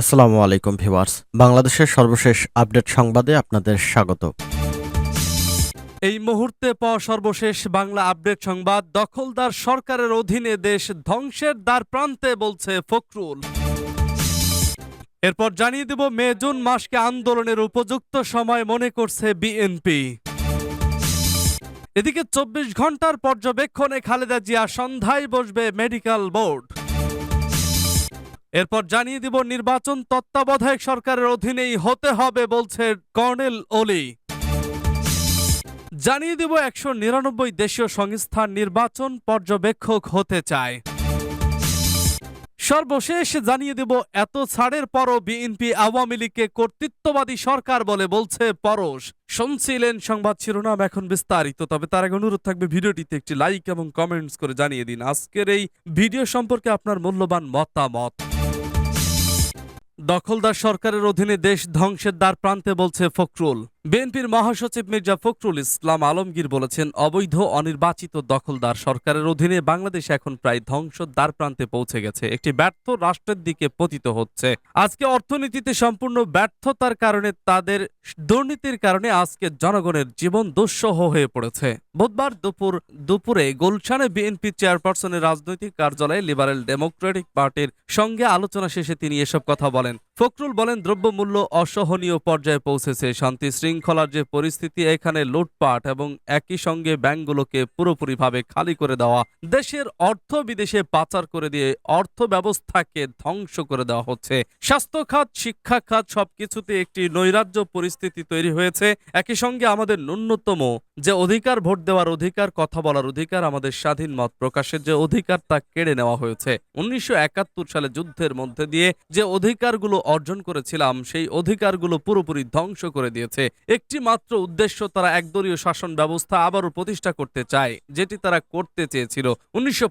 আসসালামু আলাইকুম ভিউয়ার্স। বাংলাদেশের সর্বশেষ আপডেট সংবাদে আপনাদের স্বাগত। এই মুহূর্তে পাওয়া সর্বশেষ বাংলা আপডেট সংবাদ, দখলদার সরকারের অধীনে দেশ ধ্বংসের দ্বার প্রান্তে বলছে ফখরুল। এরপর জানিয়ে দেব, মে, জুন মাসকে আন্দোলনের উপযুক্ত সময় মনে করছে বিএনপি। এদিকে চব্বিশ ঘণ্টার পর্যবেক্ষণে খালেদা জিয়া সন্ধ্যায় বসবে মেডিকেল বোর্ড। এরপর জানিয়ে দিব, নির্বাচন তত্ত্বাবধায়ক সরকারের অধীনেই হতে হবে বলছে কর্নেল ওলি। জানিয়ে দিব, একশো নিরানব্বই দেশীয় সংস্থার নির্বাচন পর্যবেক্ষক হতে চায়। সর্বশেষ জানিয়ে দেব, এত ছাড়ের পরও বিএনপি আওয়ামী লীগকে কর্তৃত্ববাদী সরকার বলে বলছে পরশ। শুনছিলেন সংবাদ শিরোনাম এখন বিস্তারিত, তবে তার আগে অনুরোধ থাকবে ভিডিওটিতে একটি লাইক এবং কমেন্টস করে জানিয়ে দিন আজকের এই ভিডিও সম্পর্কে আপনার মূল্যবান মতামত। দখলদার সরকারের অধীনে দেশ ধ্বংসের দ্বার প্রান্তে বলছে ফখরুল। বিএনপির মহাসচিব মির্জা ফখরুল ইসলাম আলমগীর বলেছেন, অবৈধ, অনির্বাচিত দখলদার সরকারের অধীনে বাংলাদেশ এখন প্রায় ধ্বংস দ্বার প্রান্তে পৌঁছে গেছে। একটি ব্যর্থ রাষ্ট্রের দিকে পতিত হচ্ছে। আজকে অর্থনীতিতে সম্পূর্ণ ব্যর্থতার কারণে তাদের দুর্নীতির কারণে আজকে জনগণের জীবন দুঃসহ হয়ে পড়েছে। বুধবার দুপুর, দুপুরে গুলশানে বিএনপি চেয়ারপারসনের রাজনৈতিক কার্যালয়ে লিবারেল ডেমোক্রেটিক পার্টির সঙ্গে আলোচনা শেষে তিনি এসব কথা বলেন। ফখরুল বলেন, দ্রব্যমূল্য অসহনীয় পর্যায়ে পৌঁছেছে, শান্তি শৃঙ্খলার যে পরিস্থিতি, এখানে লুটপাট এবং একই সঙ্গে ব্যাংকগুলোকে পুরোপুরিভাবে খালি করে দেওয়া, দেশের অর্থ বিদেশে পাচার করে দিয়ে অর্থ ব্যবস্থাকে ধ্বংস করে দেওয়া হচ্ছে। স্বাস্থ্য খাত, শিক্ষা খাত সবকিছুতে একটি নৈরাজ্য পরিস্থিতি তৈরি হয়েছে। একই সঙ্গে আমাদের ন্যূনতম যে অধিকার, ভোট দেওয়ার অধিকার, কথা বলার অধিকার, আমাদের স্বাধীন মত প্রকাশের যে অধিকার, তা কেড়ে নেওয়া হয়েছে। উনিশশো একাত্তর সালে যুদ্ধের মধ্যে দিয়ে যে অধিকারগুলো অর্জন করেছিলাম, সেই অধিকারগুলো পুরোপুরি ধ্বংস করে দিয়েছে। একটি মাত্র উদ্দেশ্য তারা একদলীয় শাসন ব্যবস্থা আবারও প্রতিষ্ঠা করতে চায়, যেটি তারা করতে চেয়েছিল উনিশশো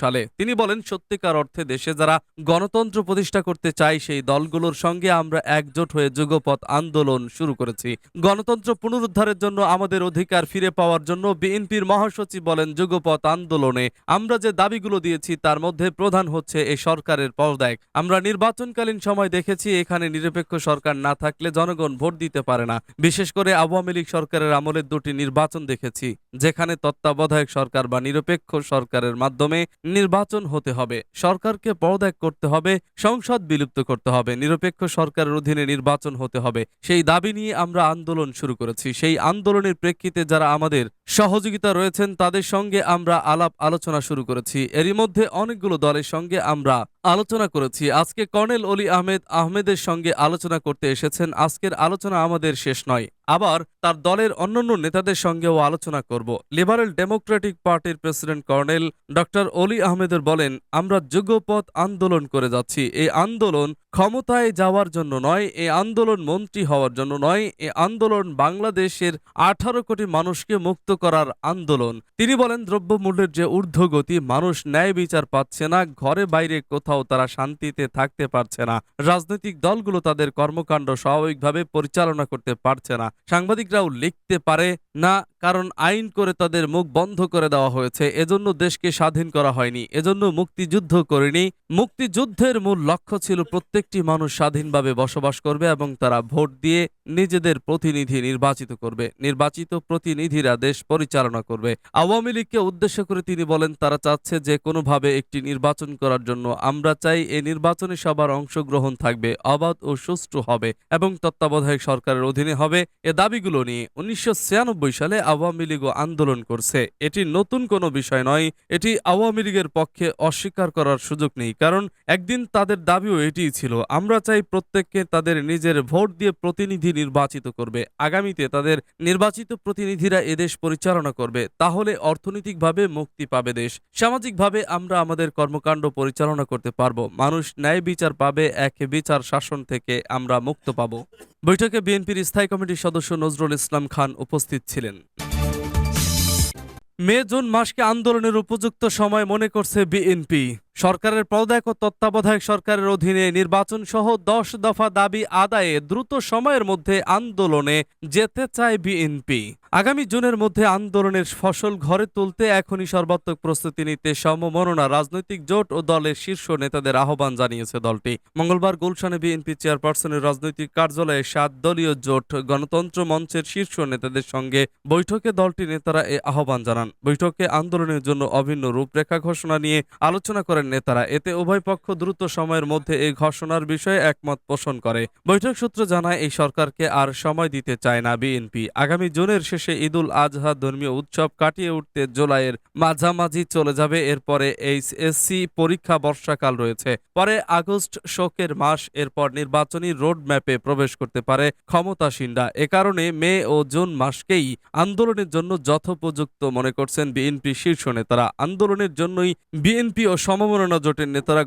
সালে। তিনি বলেন, সত্যিকার অর্থে দেশে যারা গণতন্ত্র প্রতিষ্ঠা করতে চায়, সেই দলগুলোর সঙ্গে আমরা একজোট হয়ে যুগপথ আন্দোলন শুরু করেছি। গণতন্ত্র পুনরুদ্ধারের জন্য আমাদের অধিকার ফিরে পাওয়ার জন্য বিএনপির মহাসচিব বলেন যুগপথ আন্দোলনে আমরা যে দাবিগুলো দিয়েছি, তার মধ্যে প্রধান হচ্ছে এই সরকারের পর্দায় আমরা নির্বাচনকালীন সময় দেখেছি, এখানে নিরপেক্ষ সরকার না থাকলে জনগণ ভোট দিতে পারে না। বিশেষ করে আওয়ামী লীগ সরকারের আমলের দুটি নির্বাচন দেখেছি, যেখানে তত্ত্বাবধায়ক সরকার বা নিরপেক্ষ সরকারের মাধ্যমে নির্বাচন হতে হবে। সরকারকে পদত্যাগ করতে হবে, সংসদ বিলুপ্ত করতে হবে, নিরপেক্ষ সরকারের অধীনে নির্বাচন হতে হবে। সেই দাবি নিয়ে আমরা আন্দোলন শুরু করেছি। সেই আন্দোলনের প্রেক্ষিতে যারা আমাদের সহযোগিতা রয়েছেন, তাদের সঙ্গে আমরা আলাপ আলোচনা শুরু করেছি। এরই মধ্যে অনেকগুলো দলের সঙ্গে আমরা আলোচনা করেছি। আজকে কর্নেল অলি আহমেদ আহমেদের সঙ্গে আলোচনা করতে এসেছেন। আজকের আলোচনা আমাদের শেষ নয়। আবার তার দলের অন্যান্য নেতাদের সঙ্গেও আলোচনা করব। লিবারেল ডেমোক্রেটিক পার্টির প্রেসিডেন্ট কর্নেল ডক্টর অলি আহমেদের বলেন, আমরা যুগপথ আন্দোলন করে যাচ্ছি। এই আন্দোলন ক্ষমতায় যাওয়ার জন্য নয়, এ আন্দোলন মন্ত্রী হওয়ার জন্য নয়, এ আন্দোলন বাংলাদেশের আঠারো কোটি মানুষকে মুক্ত করার আন্দোলন। তিনি বলেন, দ্রব্যমূল্যের যে ঊর্ধ্বগতি, মানুষ ন্যায় বিচার পাচ্ছে না, ঘরে বাইরে কোথাও তারা শান্তিতে থাকতে পারছে না। রাজনৈতিক দলগুলো তাদের কর্মকাণ্ড স্বাভাবিকভাবে পরিচালনা করতে পারছে না। সাংবাদিকরাও লিখতে পারে না, কারণ আইন করে তাদের মুখ বন্ধ করে দেওয়া হয়েছে। এজন্য দেশকে স্বাধীন করা হয়নি। এজন্য মুক্তিযুদ্ধ করেনি। মুক্তিযুদ্ধের মূল লক্ষ্য ছিল প্রত্যেকটি মানুষ স্বাধীনভাবে বসবাস করবে এবং তারা ভোট দিয়ে নিজেদের প্রতিনিধি নির্বাচিত করবে। নির্বাচিত প্রতিনিধিরা দেশ পরিচালনা করবে। আওয়ামী লীগকে উদ্দেশ্য করে তিনি বলেন, তারা চাচ্ছে যে কোনোভাবে একটি নির্বাচন করার জন্য আমরা চাই এই নির্বাচনে সবার অংশগ্রহণ থাকবে, অবাধ ও সুষ্ঠু হবে এবং তত্ত্বাবধায়ক সরকারের অধীনে হবে। এ দাবিগুলো নিয়ে উনিশশো ছিয়ানব্বই সালে আওয়ামী লীগও আন্দোলন করছে। এটি নতুন কোনো বিষয় নয়, এটি আওয়ামী লীগের পক্ষে অস্বীকার করার সুযোগ নেই, কারণ একদিন তাদের দাবিও এটিই ছিল, আমরা চাই প্রত্যেককে তাদের নিজের ভোট দিয়ে প্রতিনিধি নির্বাচিত করবে, আগামীতে তাদের নির্বাচিত প্রতিনিধিরা এদেশ পরিচালনা করবে, তাহলে অর্থনৈতিকভাবে মুক্তি পাবে দেশ, সামাজিকভাবে আমরা আমাদের কর্মকাণ্ড পরিচালনা করতে পারব, মানুষ ন্যায় বিচার পাবে, এক বিচার শাসন থেকে আমরা মুক্ত পাবো। বৈঠকে বিএনপির স্থায়ী কমিটির সদস্য নজরুল ইসলাম খান উপস্থিত ছিলেন। মে জুন মাসকে আন্দোলনের উপযুক্ত সময় মনে করছে বিএনপি। সরকারের পদত্যাগ ও তত্ত্বাবধায়ক সরকারের অধীনে নির্বাচন সহ দশ দফা দাবি আদায়ে দ্রুত সময়ের মধ্যে আন্দোলনে যেতে চায় বিএনপি। আগামী জুনের মধ্যে আন্দোলনের ফসল ঘরে তুলতে এখনই সর্বাত্মক প্রস্তুতি নিতে সমমননা রাজনৈতিক জোট ও দলের শীর্ষ নেতাদের আহ্বান জানিয়েছে দলটি। মঙ্গলবার গুলশানে বিএনপি চেয়ারপারসনের রাজনৈতিক কার্যালয়ে সাত দলীয় জোট গণতন্ত্র মঞ্চের শীর্ষ নেতাদের সঙ্গে বৈঠকে দলটির নেতারা এ আহ্বান জানান। বৈঠকে আন্দোলনের জন্য অভিন্ন রূপরেখা ঘোষণা নিয়ে আলোচনা করেন নেতারা। এতে উভয় পক্ষ দ্রুত সময়ের মধ্যে এই ঘোষণার বিষয়ে একমত পোষণ করে। বৈঠক সূত্র জানায়, এই সরকারকে আর সময় দিতে চায় না বিএনপি। আগামী জুনের শেষে ঈদুল আজহা ধর্মীয় উৎসব কাটিয়ে উঠতে জুলাইয়ের মাঝামাঝি চলে যাবে। এরপরে এইচএসসি পরীক্ষা বর্ষাকাল রয়েছে। পরে আগস্ট শোকের মাস, এরপর নির্বাচনী রোড ম্যাপে প্রবেশ করতে পারে ক্ষমতাসীনরা। এ কারণে মে ও জুন মাসকেই আন্দোলনের জন্য যথোপযুক্ত মনে করছেন বিএনপি শীর্ষ নেতারা। আন্দোলনের জন্যই বিএনপি ও সমমননা জোটের নেতারা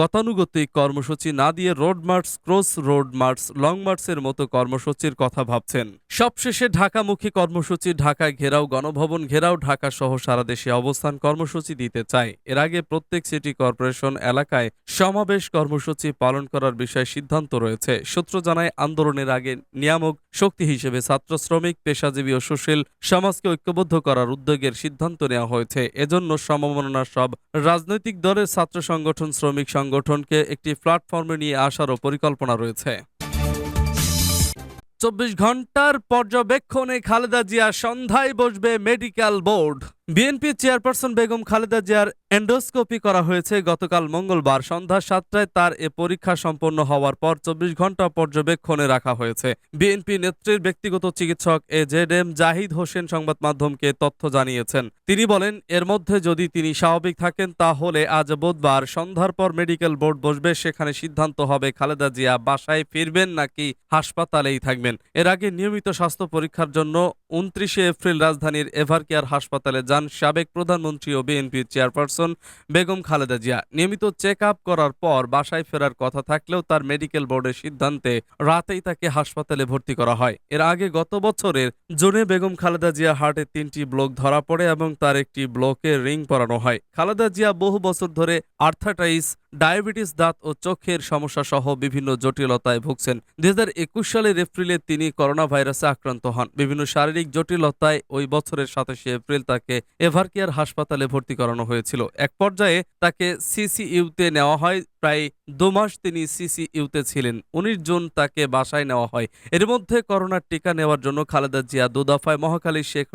গতানুগতিক কর্মসূচি না দিয়ে road march, cross road march, long মার্চের মতো কর্মসূচির কথা ভাবছেন। সবশেষে ঢাকামুখী কর্মসূচি ঢাকায় ঘেরাও, গণভবন ঘেরাও ঢাকা সহ সারা দেশে অবস্থান কর্মসূচি দিতে চায়। এর আগে প্রত্যেক সিটি কর্পোরেশন এলাকায় সমাবেশ কর্মসূচি পালন করার বিষয়ে সিদ্ধান্ত রয়েছে। সূত্র জানায়, আন্দোলনের আগে নিয়ামক শক্তি হিসেবে ছাত্র শ্রমিক, পেশাজীবী ও সুশীল সমাজকে ঐক্যবদ্ধ করার উদ্যোগের সিদ্ধান্ত নেওয়া হয়েছে। এজন্য সমমননা সব রাজনৈতিক দলের ছাত্র সংগঠন, শ্রমিক সংগঠনকে একটি প্ল্যাটফর্মে নিয়ে আসারও পরিকল্পনা রয়েছে। চব্বিশ ঘণ্টার পর্যবেক্ষণে খালেদা জিয়া সন্ধ্যায় বসবে medical board. BNP chairperson Begum Khaleda জিয়ার এন্ডোস্কোপি করা হয়েছে গতকাল মঙ্গলবার সন্ধ্যা সাতটায়। তার এ পরীক্ষা সম্পন্ন হওয়ার পর চব্বিশ ঘণ্টা পর্যবেক্ষণে রাখা হয়েছে। বিএনপি নেত্রীর ব্যক্তিগত চিকিৎসক A Z M Zahid Hossain সংবাদ মাধ্যমকে তথ্য জানিয়েছেন। তিনি বলেন, এর মধ্যে যদি তিনি স্বাভাবিক থাকেন, তাহলে আজ বুধবার সন্ধ্যার পর মেডিকেল বোর্ড বসবে, সেখানে সিদ্ধান্ত হবে খালেদা জিয়া বাসায় ফিরবেন নাকি হাসপাতালেই থাকবেন। এর আগে নিয়মিত স্বাস্থ্য পরীক্ষার জন্য উনত্রিশে এপ্রিল রাজধানীর এভারকেয়ার হাসপাতালে যান সাবেক প্রধানমন্ত্রী ও বিএনপির চেয়ারপারসন বেগম খালেদা জিয়া। নিয়মিত চেক আপ করার পর বাসায় ফেরার কথা থাকলেও তার মেডিকেল বোর্ডের সিদ্ধান্তে রাতেই তাকে হাসপাতালে ভর্তি করা হয়। এর আগে গত বছরের জুনে বেগম খালেদা জিয়া হার্টের তিনটি ব্লক ধরা পড়ে এবং তার একটি ব্লকে রিং পরানো হয়। খালেদা জিয়া বহু বছর ধরে আর্থাটাইস ডায়াবেটিস দাঁত ও চোখের সমস্যা সহ বিভিন্ন জটিলতায় ভুগছেন। দুই হাজার একুশ সালের এপ্রিলে তিনি করোনা ভাইরাসে আক্রান্ত হন। বিভিন্ন শারীরিক জটিলতায় ওই বছরের সাতাশে এপ্রিল তাকে এভারকেয়ার হাসপাতালে ভর্তি করানো হয়েছিল। এক পর্যায়ে তাকে সিসিইউতে নেওয়া হয়। প্রায় দু মাস তিনি সিসিইউতে ছিলেন। উনিশ জুন তাকে বাসায় নেওয়া হয়। এর মধ্যে করোনার টিকা নেওয়ার জন্য খালেদা জিয়া দুদফায় মহাখালী শেখ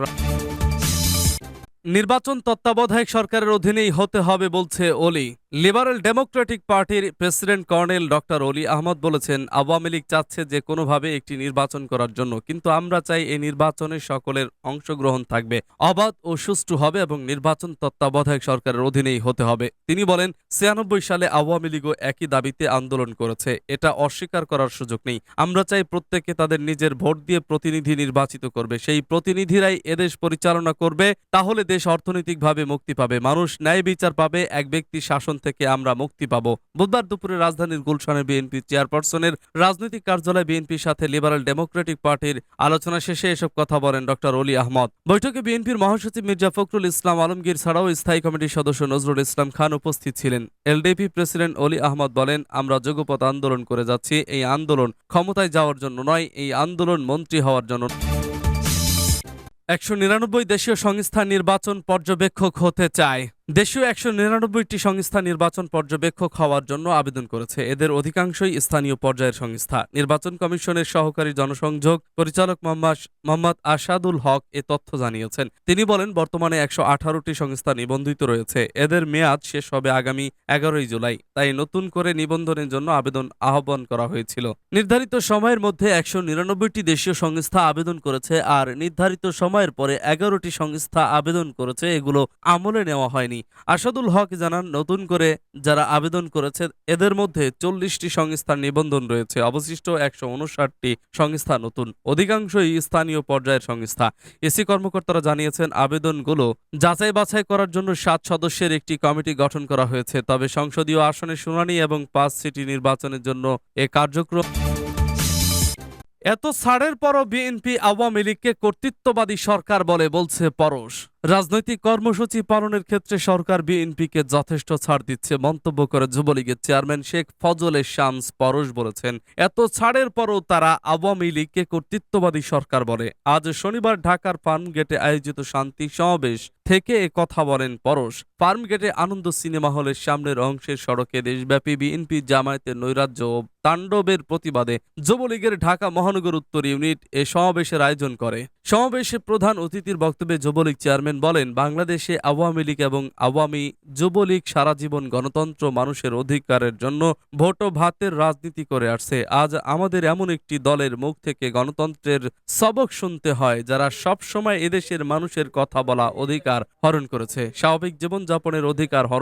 নির্বাচন তত্ত্বাবধায়ক সরকারের অধীনেই হতে হবে বলছে ওলি। লিবারেল ডেমোক্রেটিক পার্টির president colonel doctor Oli Ahmed বলেছেন, আওয়ামী লীগ চাচ্ছে যে কোনোভাবে একটি নির্বাচন করার জন্য, কিন্তু আমরা চাই এই নির্বাচনে সকলের অংশগ্রহণ থাকবে, অবাধ ও সুষ্ঠু হবে এবং নির্বাচন তত্ত্বাবধায়ক সরকারের অধীনেই হতে হবে। তিনি বলেন, ছিয়ানব্বই সালে আওয়ামী লীগও একই দাবিতে আন্দোলন করেছে, এটা অস্বীকার করার সুযোগ নেই। আমরা চাই প্রত্যেকে তাদের নিজের ভোট দিয়ে প্রতিনিধি নির্বাচিত করবে, সেই প্রতিনিধিরাই এদেশ পরিচালনা করবে, তাহলে দেশ অর্থনৈতিকভাবে মুক্তি পাবে। মানুষ ন্যায় বিচার পাবে। এক ব্যক্তি শাসন থেকে আমরা মুক্তি পাবো। বুধবার দুপুরে রাজধানীর গুলশানের বিএনপি চেয়ারপারসনের রাজনৈতিক কার্যালয়ে বিএনপির সাথে লিবারেল ডেমোক্রেটিক পার্টির আলোচনা শেষে এসব কথা বলেন ডক্টর অলি আহমদ। বৈঠকে বিএনপির মহাসচিব মির্জা ফখরুল ইসলাম আলমগীর ছাড়াও স্থায়ী কমিটির সদস্য নজরুল ইসলাম খান উপস্থিত ছিলেন। এলডিপি প্রেসিডেন্ট অলি আহমদ বলেন, আমরা যোগপথ আন্দোলন করে যাচ্ছি। এই আন্দোলন ক্ষমতায় যাওয়ার জন্য নয়, এই আন্দোলন মন্ত্রী হওয়ার জন্য একশো নিরানব্বই দেশীয় সংস্থা নির্বাচন পর্যবেক্ষক হতে চায়। দেশীয় একশো নিরানব্বইটি সংস্থা নির্বাচন পর্যবেক্ষক হওয়ার জন্য আবেদন করেছে। এদের অধিকাংশই স্থানীয় পর্যায়ের সংস্থা। নির্বাচন কমিশনের সহকারী জনসংযোগ পরিচালক মোহাম্মদ আসাদুল হক এ তথ্য জানিয়েছেন। তিনি বলেন, বর্তমানে একশো আঠারোটি সংস্থা নিবন্ধিত রয়েছে। এদের মেয়াদ শেষ হবে আগামী এগারোই জুলাই। তাই নতুন করে নিবন্ধনের জন্য আবেদন আহ্বান করা হয়েছিল। নির্ধারিত সময়ের মধ্যে একশো নিরানব্বইটি দেশীয় সংস্থা আবেদন করেছে আর নির্ধারিত সময়ের পরে এগারোটি সংস্থা আবেদন করেছে। এগুলো আমলে নেওয়া হয়নি। আসাদুল হক জানান, নতুন করে যারা আবেদন করেছে, এদের মধ্যে চল্লিশটি সংস্থার নিবন্ধন রয়েছে। অবশিষ্ট একশো উনষাটটি সংস্থা নতুন। অধিকাংশই স্থানীয় পর্যায়ের সংস্থা। এসি কর্মকর্তারা জানিয়েছেন, আবেদনগুলো যাচাই বাছাই করার জন্য সাত সদস্যের একটি কমিটি গঠন করা হয়েছে। তবে সংসদীয় আসনে শুনানি এবং পাঁচ সিটি নির্বাচনের জন্য এ কার্যক্রম এত ছাড়ের পরও বিএনপি আওয়ামী লীগকে কর্তৃত্ববাদী সরকার বলে বলছে পরশ। রাজনৈতিক কর্মসূচি পালনের ক্ষেত্রে সরকার বিএনপিকে যথেষ্ট ছাড় দিচ্ছে মন্তব্য করে যুবলীগের চেয়ারম্যান শেখ ফজলে শামস পরশ বলেছেন, এত ছাড়ের পরও তারা আওয়ামী লীগকে কর্তৃত্ববাদী সরকার বলে। আজ শনিবার ঢাকার ফার্মগেটে আয়োজিত শান্তি সমাবেশ থেকে এ কথা বলেন পরশ। ফার্মগেটে আনন্দ সিনেমা হলের সামনের অংশের সড়কে দেশব্যাপী বিএনপি জামায়াতের নৈরাজ্য ও তাণ্ডবের প্রতিবাদে যুবলীগের ঢাকা মহানগর উত্তর ইউনিট এ সমাবেশের আয়োজন করে। সমাবেশে প্রধান অতিথির বক্তব্যে যুবলীগ চেয়ারম্যান বলেন, বাংলাদেশে আওয়ামী লীগ এবং আওয়ামী যুবলীগ সারা জীবন গণতন্ত্র মানুষের অধিকারের জন্য ভোট ভাতের রাজনীতি করে আসছে। আজ আমাদের এমন একটি দলের মুখ থেকে গণতন্ত্রের সবক শুনতে হয়, যারা সব সময় এদেশের মানুষের কথা বলা অধিকার হরণ করেছে। স্বাভাবিক জীবনযাপনের অধিকার হরণ